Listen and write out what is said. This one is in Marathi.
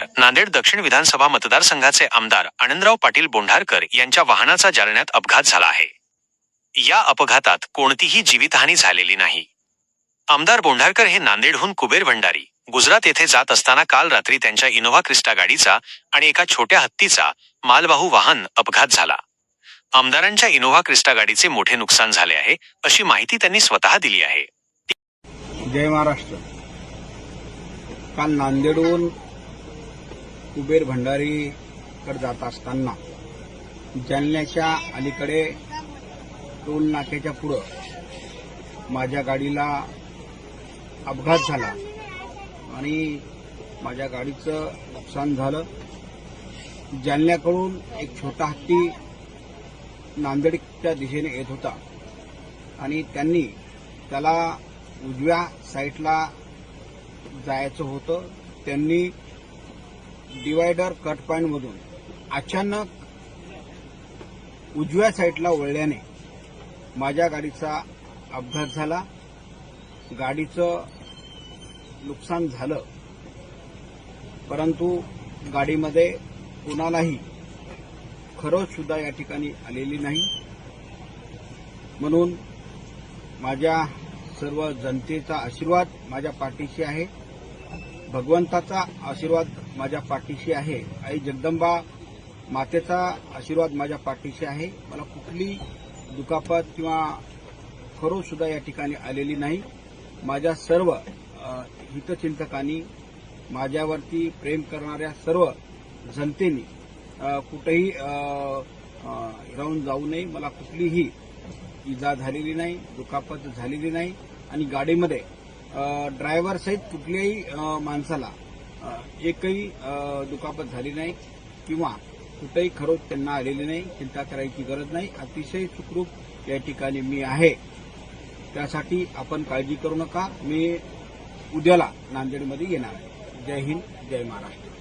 नांदेड दक्षिण विधानसभा मतदारसंघाचे आमदार आनंदराव पाटील बोंढारकर यांच्या वाहनाचा जालन्यात अपघात झाला आहे. या अपघातात कोणतीही जीवितहानी झालेली नाही. आमदार बोंढारकर हे नांदेडहून कुबेर भंडारी गुजरात येथे जात असताना काल रात्री त्यांच्या इनोव्हा क्रिस्टा गाडीचा आणि एका छोट्या हत्तीचा मालवाहू वाहन अपघात झाला. आमदारांच्या इनोव्हा क्रिस्टा गाडीचे मोठे नुकसान झाले आहे अशी माहिती त्यांनी स्वतः दिली आहे. जय महाराष्ट्र. काल नांदेडहून कुबेर भंडारीकडे जात असताना जालन्याच्या अलीकडे टोल नाक्याच्या पुढं माझ्या गाडीला अपघात झाला आणि माझ्या गाडीचं नुकसान झालं. जालन्याकडून एक छोटा हत्ती नांदेडच्या दिशेने येत होता आणि त्यांनी त्याला उजव्या साईडला जायचं होतं. त्यांनी डिवायडर कट पॉईंटमधून अचानक उजव्या साईडला वळल्याने माझ्या गाडीचा अपघात झाला. गाडीचं नुकसान झालं. परंतु गाडीमध्ये कुणालाही खरंच सुद्धा या ठिकाणी आलेली नाही. म्हणून माझ्या सर्व जनतेचा आशीर्वाद माझ्या पाठीशी आहे. भगवंताचा आशीर्वाद माझ्या पाठीशी आहे. आई जगदंबा मातेचा आशीर्वाद माझ्या पाठीशी आहे. मला कुठली दुखापत किंवा खरोच सुद्धा या ठिकाणी आलेली नाही. माझ्या सर्व हितचिंतकांनी माझ्यावरती प्रेम करणाऱ्या सर्व जनतेनी कुठेही राहून जाऊ नये. मला कुठलीही इजा झालेली नाही दुखापत झालेली नाही. आणि गाडीमध्ये ड्रायव्हरसहित कुठल्याही माणसाला एकही दुखापत झाली नाही किंवा कुठेही खरोच त्यांना आलेली नाही चिंता करायची गरज नाही. अतिशय सुखरूप या ठिकाणी मी आहे. त्यासाठी आपण काळजी करू नका. मी उद्याला नांदेडमध्ये येणार आहे. जय हिंद जय महाराष्ट्र.